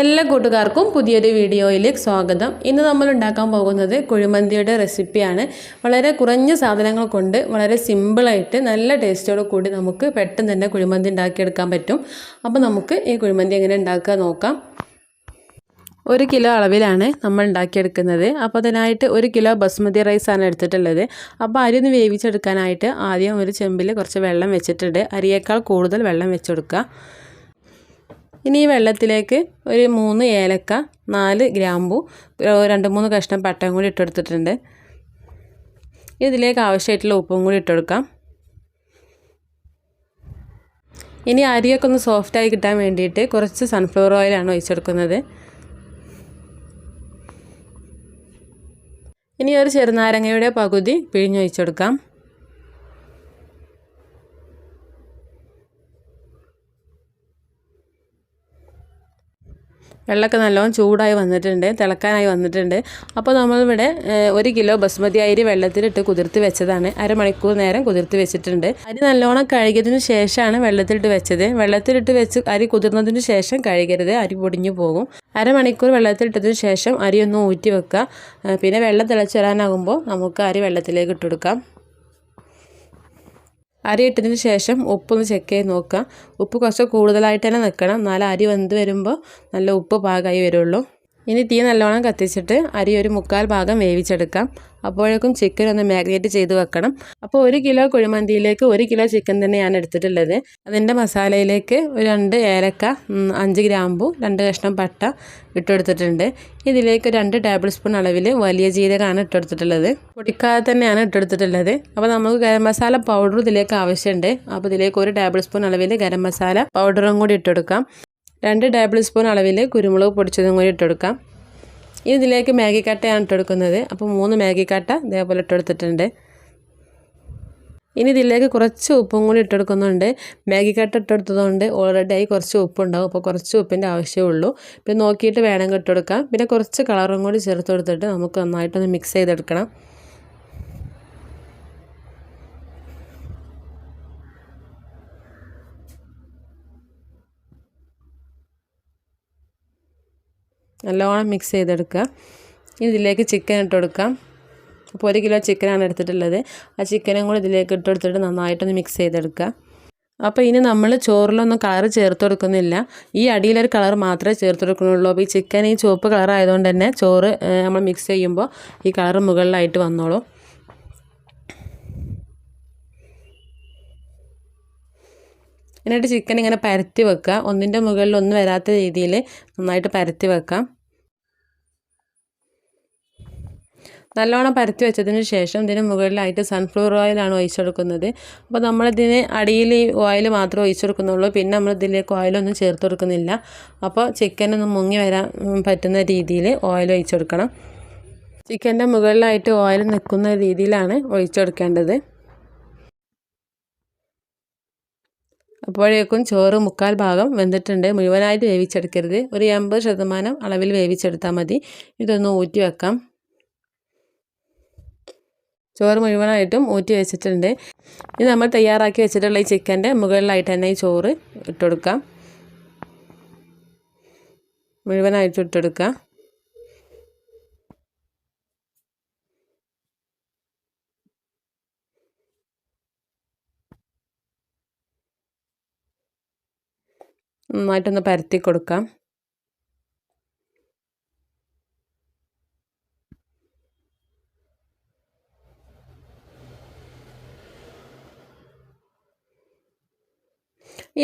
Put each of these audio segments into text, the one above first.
എല്ലാ കൂട്ടുകാർക്കും പുതിയൊരു വീഡിയോയിലേക്ക് സ്വാഗതം. ഇന്ന് നമ്മൾ ഉണ്ടാക്കാൻ പോകുന്നത് കുഴിമന്തിയുടെ റെസിപ്പിയാണ്. വളരെ കുറഞ്ഞ സാധനങ്ങൾ കൊണ്ട് വളരെ സിമ്പിളായിട്ട് നല്ല ടേസ്റ്റോട് കൂടി നമുക്ക് പെട്ടെന്ന് തന്നെ കുഴിമന്തി ഉണ്ടാക്കിയെടുക്കാൻ പറ്റും. അപ്പോൾ നമുക്ക് ഈ കുഴിമന്തി എങ്ങനെ ഉണ്ടാക്കുക നോക്കാം. ഒരു കിലോ അളവിലാണ് നമ്മൾ ഉണ്ടാക്കിയെടുക്കുന്നത്. അപ്പോൾ അതിനായിട്ട് ഒരു കിലോ ബസ്മതി റൈസാണ് എടുത്തിട്ടുള്ളത്. അപ്പോൾ അരി ഒന്ന് വേവിച്ചെടുക്കാനായിട്ട് ആദ്യം ഒരു ചെമ്പിൽ കുറച്ച് വെള്ളം വെച്ചിട്ടുണ്ട്. അരിയേക്കാൾ കൂടുതൽ വെള്ളം വെച്ചെടുക്കുക. ഇനി ഈ വെള്ളത്തിലേക്ക് ഒരു മൂന്ന് ഏലക്ക നാല് ഗ്രാമ്പു രണ്ട് മൂന്ന് കഷ്ണം പട്ടയും കൂടി ഇട്ടെടുത്തിട്ടുണ്ട്. ഇതിലേക്ക് ആവശ്യമായിട്ടുള്ള ഉപ്പും കൂടി ഇട്ടെടുക്കാം. ഇനി അരിയൊക്കെ ഒന്ന് സോഫ്റ്റായി കിട്ടാൻ വേണ്ടിയിട്ട് കുറച്ച് സൺഫ്ലവർ ഓയിലാണ് ഒഴിച്ചെടുക്കുന്നത്. ഇനി ഒരു ചെറുനാരങ്ങയുടെ പകുതി പിഴിഞ്ഞൊഴിച്ചെടുക്കാം. വെള്ളമൊക്കെ നല്ലോണം ചൂടായി വന്നിട്ടുണ്ട് തിളക്കാനായി വന്നിട്ടുണ്ട്. അപ്പോൾ നമ്മളിവിടെ ഒരു കിലോ ബസ്മതി അരി വെള്ളത്തിലിട്ട് കുതിർത്ത് വെച്ചതാണ്. അരമണിക്കൂർ നേരം കുതിർത്ത് വെച്ചിട്ടുണ്ട്. അരി നല്ലോണം കഴുകിയതിന് ശേഷമാണ് വെള്ളത്തിലിട്ട് വെച്ചത്. വെള്ളത്തിലിട്ട് വെച്ച് അരി കുതിർന്നതിന് ശേഷം കഴുകരുത് അരി പൊടിഞ്ഞു പോകും. അരമണിക്കൂർ വെള്ളത്തിലിട്ടതിന് ശേഷം അരി ഒന്ന് ഊറ്റി വെക്കുക. പിന്നെ വെള്ളം തിളച്ച് വരാനാകുമ്പോൾ നമുക്ക് അരി വെള്ളത്തിലേക്ക് ഇട്ടുകൊടുക്കാം അരി ഇട്ടതിന് ശേഷം ഉപ്പൊന്ന് ചെക്ക് ചെയ്ത് നോക്കുക. ഉപ്പ് കുറച്ച് കൂടുതലായിട്ട് തന്നെ നിൽക്കണം. എന്നാലും അരി വെന്ത് വരുമ്പോൾ നല്ല ഉപ്പ് പാകമായി വരുള്ളൂ. ഇനി തീ നല്ലോണം കത്തിച്ചിട്ട് അരി ഒരു മുക്കാൽ ഭാഗം വേവിച്ചെടുക്കാം. അപ്പോഴേക്കും ചിക്കൻ ഒന്ന് മാഗ്നേറ്റ് ചെയ്ത് വെക്കണം. അപ്പോൾ ഒരു കിലോ കുഴിമന്തിയിലേക്ക് ഒരു കിലോ ചിക്കൻ തന്നെയാണ് എടുത്തിട്ടുള്ളത്. അതിന്റെ മസാലയിലേക്ക് ഒരു രണ്ട് ഏലക്ക അഞ്ച് ഗ്രാമ്പു രണ്ട് കഷ്ണം പട്ട ഇട്ടെടുത്തിട്ടുണ്ട്. ഇതിലേക്ക് രണ്ട് ടേബിൾ സ്പൂൺ അളവിൽ വലിയ ജീരകമാണ് ഇട്ടെടുത്തിട്ടുള്ളത്. പൊടിക്കാതെ തന്നെയാണ് ഇട്ടെടുത്തിട്ടുള്ളത്. അപ്പോൾ നമുക്ക് ഗരം മസാല പൗഡർ ഇതിലേക്ക് ആവശ്യമുണ്ട്. അപ്പോൾ ഇതിലേക്ക് ഒരു ടേബിൾ സ്പൂൺ അളവിൽ ഗരം മസാല പൗഡറും കൂടി ഇട്ടെടുക്കാം. രണ്ട് ടേബിൾ സ്പൂൺ അളവിൽ കുരുമുളക് പൊടിച്ചതും കൂടി ഇട്ടെടുക്കാം. ഇതിലേക്ക് മാഗി ഇട്ടെടുക്കുന്നത്. അപ്പോൾ മൂന്ന് മാഗി ഇതേപോലെ ഇട്ടെടുത്തിട്ടുണ്ട്. ഇനി ഇതിലേക്ക് കുറച്ച് ഉപ്പും കൂടി ഇട്ടെടുക്കുന്നുണ്ട്. മാഗി ഇട്ടെടുത്തതുകൊണ്ട് ഓൾറെഡി ആയി കുറച്ച് ഉപ്പുണ്ടാവും. അപ്പോൾ കുറച്ച് ഉപ്പിന്റെ ആവശ്യമുള്ളൂ പിന്നെ നോക്കിയിട്ട് വേണമെങ്കിൽ ഇട്ടെടുക്കാം. പിന്നെ കുറച്ച് കളറും കൂടി ചേർത്ത് കൊടുത്തിട്ട് നമുക്ക് നന്നായിട്ടൊന്ന് മിക്സ് ചെയ്തെടുക്കണം. നല്ലോണം മിക്സ് ചെയ്തെടുക്കുക. ഇനി ഇതിലേക്ക് ചിക്കൻ ഇട്ട് കൊടുക്കാം അപ്പോൾ ഒരു കിലോ ചിക്കനാണ് എടുത്തിട്ടുള്ളത്. ആ ചിക്കനും കൂടി ഇതിലേക്ക് ഇട്ട് കൊടുത്തിട്ട് നന്നായിട്ടൊന്ന് മിക്സ് ചെയ്തെടുക്കുക. അപ്പോൾ ഇനി നമ്മൾ ചോറിലൊന്നും കളർ ചേർത്ത് കൊടുക്കുന്നില്ല. ഈ അടിയിലൊരു കളർ മാത്രമേ ചേർത്ത് കൊടുക്കുന്നുള്ളൂ. അപ്പോൾ ഈ ചിക്കൻ ഈ ചുവപ്പ് കളർ ആയതുകൊണ്ട് തന്നെ ചോറ് നമ്മൾ മിക്സ് ചെയ്യുമ്പോൾ ഈ കളർ മുകളിലായിട്ട് വന്നോളൂ. എന്നിട്ട് ചിക്കൻ ഇങ്ങനെ പരത്തി വെക്കുക. ഒന്നിന്റെ മുകളിൽ ഒന്നും വരാത്ത രീതിയിൽ നന്നായിട്ട് പരത്തി വെക്കാം നല്ലോണം പരത്തി വെച്ചതിന് ശേഷം ഇതിന് മുകളിലായിട്ട് സൺഫ്ലവർ ഓയിലാണ് ഒഴിച്ചെടുക്കുന്നത്. അപ്പോൾ നമ്മളിതിന് അടിയിൽ ഈ ഓയിൽ മാത്രമേ ഒഴിച്ചെടുക്കുന്നുള്ളൂ. പിന്നെ നമ്മൾ ഇതിലേക്ക് ഓയിലൊന്നും ചേർത്ത് കൊടുക്കുന്നില്ല. അപ്പോൾ ചിക്കനൊന്നും മുങ്ങി വരാൻ പറ്റുന്ന രീതിയിൽ ഓയിൽ ഒഴിച്ചെടുക്കണം. ചിക്കന്റെ മുകളിലായിട്ട് ഓയിൽ നിൽക്കുന്ന രീതിയിലാണ് ഒഴിച്ചെടുക്കേണ്ടത്. അപ്പോഴേക്കും ചോറ് മുക്കാൽ ഭാഗം വെന്തിട്ടുണ്ട്. മുഴുവനായിട്ട് വേവിച്ചെടുക്കരുത്. ഒരു എൺപത് ശതമാനം അളവിൽ വേവിച്ചെടുത്താൽ മതി. ഇതൊന്ന് ഊറ്റി വെക്കാം. ചോറ് മുഴുവനായിട്ടും ഊറ്റി വെച്ചിട്ടുണ്ട്. ഇനി നമ്മൾ തയ്യാറാക്കി വെച്ചിട്ടുള്ള ഈ ചിക്കന്റെ മുകളിലായിട്ട് തന്നെ ഈ ചോറ് ഇട്ടുകൊടുക്കാം. മുഴുവനായിട്ട് ഇട്ടെടുക്കാം നന്നായിട്ടൊന്ന് പരത്തി കൊടുക്കാം.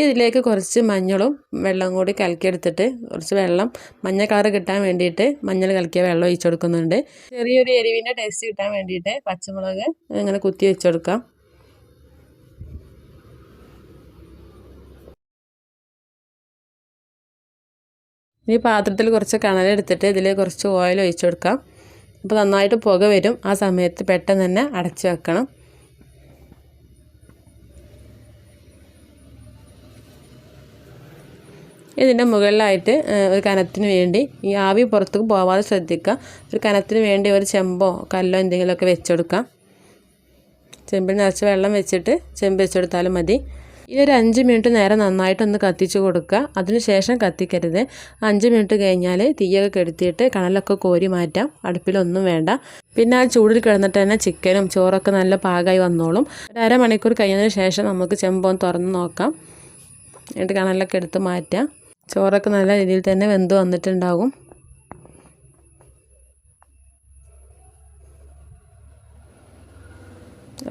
ഇതിലേക്ക് കുറച്ച് മഞ്ഞളും വെള്ളം കൂടി കലക്കിയെടുത്തിട്ട് കുറച്ച് വെള്ളം മഞ്ഞ കളർ കിട്ടാൻ വേണ്ടിയിട്ട് മഞ്ഞൾ കലക്കിയ വെള്ളം ഒഴിച്ചു കൊടുക്കുന്നുണ്ട്. ചെറിയൊരു എരിവിന്റെ ടേസ്റ്റ് കിട്ടാൻ വേണ്ടിയിട്ട് പച്ചമുളക് ഇങ്ങനെ കുത്തി വെച്ചു കൊടുക്കാം. ഈ പാത്രത്തിൽ കുറച്ച് കണലെടുത്തിട്ട് ഇതിൽ കുറച്ച് ഓയിൽ ഒഴിച്ചു കൊടുക്കാം. അപ്പോൾ നന്നായിട്ട് പുക വരും. ആ സമയത്ത് പെട്ടെന്ന് തന്നെ അടച്ചു വെക്കണം. ഇതിന്റെ മുകളിലായിട്ട് ഒരു കനത്തിന് വേണ്ടി ഈ ആവി പുറത്തേക്ക് പോവാതെ ശ്രദ്ധിക്കുക. ഒരു കനത്തിന് വേണ്ടി ഒരു ചെമ്പോ കല്ലോ എന്തെങ്കിലുമൊക്കെ വെച്ചെടുക്കാം ചെമ്പിൽ നിറച്ച് വെള്ളം വെച്ചിട്ട് ചെമ്പ് വെച്ചെടുത്താലും മതി. ഈ ഒരു അഞ്ച് മിനിറ്റ് നേരം നന്നായിട്ടൊന്ന് കത്തിച്ച് കൊടുക്കുക. അതിനുശേഷം കത്തിക്കരുത്. അഞ്ച് മിനിറ്റ് കഴിഞ്ഞാൽ തീയൊക്കെ കെടുത്തിയിട്ട് കണലൊക്കെ കോരി മാറ്റാം. അടുപ്പിലൊന്നും വേണ്ട. പിന്നെ ആ ചൂടിൽ കിടന്നിട്ട് തന്നെ ചിക്കനും ചോറൊക്കെ നല്ല പാകമായി വന്നോളും. ഒരു അരമണിക്കൂർ കഴിഞ്ഞതിന് ശേഷം നമുക്ക് ചെമ്പൊന്ന് തുറന്ന് നോക്കാം. എന്നിട്ട് കണലൊക്കെ എടുത്ത് മാറ്റാം. ചോറൊക്കെ നല്ല രീതിയിൽ തന്നെ വെന്ത് വന്നിട്ടുണ്ടാകും.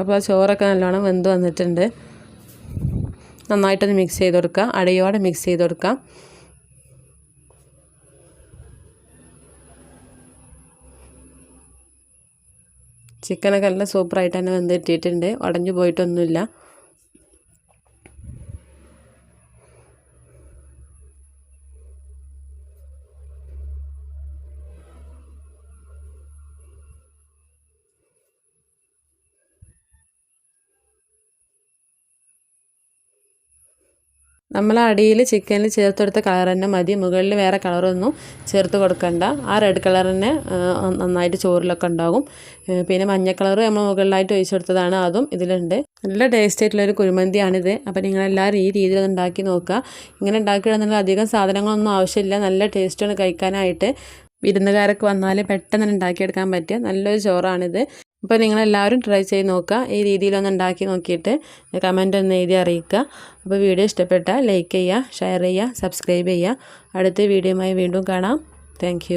അപ്പോൾ ചോറൊക്കെ നല്ലോണം വെന്ത് വന്നിട്ടുണ്ട്. നന്നായിട്ടൊന്ന് മിക്സ് ചെയ്ത് കൊടുക്കുക അടയോടെ മിക്സ് ചെയ്ത് കൊടുക്കാം. ചിക്കനൊക്കെ നല്ല സൂപ്പറായിട്ട് തന്നെ വെന്ത് കിട്ടിയിട്ടുണ്ട്. ഉടഞ്ഞു പോയിട്ടൊന്നുമില്ല. നമ്മൾ അടിയിൽ ചിക്കനിൽ ചേർത്തെടുത്ത കളർ തന്നെ മതി. മുകളിൽ വേറെ കളറൊന്നും ചേർത്ത് കൊടുക്കണ്ട. ആ റെഡ് കളർ തന്നെ നന്നായിട്ട് ചോറിലൊക്കെ ഉണ്ടാകും. പിന്നെ മഞ്ഞ കളർ നമ്മൾ മുകളിലായിട്ട് ഒഴിച്ചെടുത്തതാണ് അതും ഇതിലുണ്ട്. നല്ല ടേസ്റ്റ് ആയിട്ടുള്ളൊരു കുഴിമന്തിയാണിത്. അപ്പോൾ നിങ്ങളെല്ലാവരും ഈ രീതിയിൽ ഉണ്ടാക്കി നോക്കുക. ഇങ്ങനെ ഉണ്ടാക്കിയിടുന്നെങ്കിൽ അധികം സാധനങ്ങളൊന്നും ആവശ്യമില്ല. നല്ല ടേസ്റ്റാണ് കഴിക്കാനായിട്ട്. വിരുന്നുകാരൊക്കെ വന്നാൽ പെട്ടെന്ന് ഉണ്ടാക്കിയെടുക്കാൻ പറ്റിയ നല്ലൊരു ചോറാണിത്. അപ്പോൾ നിങ്ങളെല്ലാവരും ട്രൈ ചെയ്ത് നോക്കുക. ഈ രീതിയിലൊന്ന് ഉണ്ടാക്കി നോക്കിയിട്ട് കമന്റ് ഒന്ന് എഴുതി അറിയിക്കുക. അപ്പോൾ വീഡിയോ ഇഷ്ടപ്പെട്ടാൽ ലൈക്ക് ചെയ്യുക ഷെയർ ചെയ്യുക സബ്സ്ക്രൈബ് ചെയ്യുക. അടുത്ത വീഡിയോയുമായി വീണ്ടും കാണാം. താങ്ക്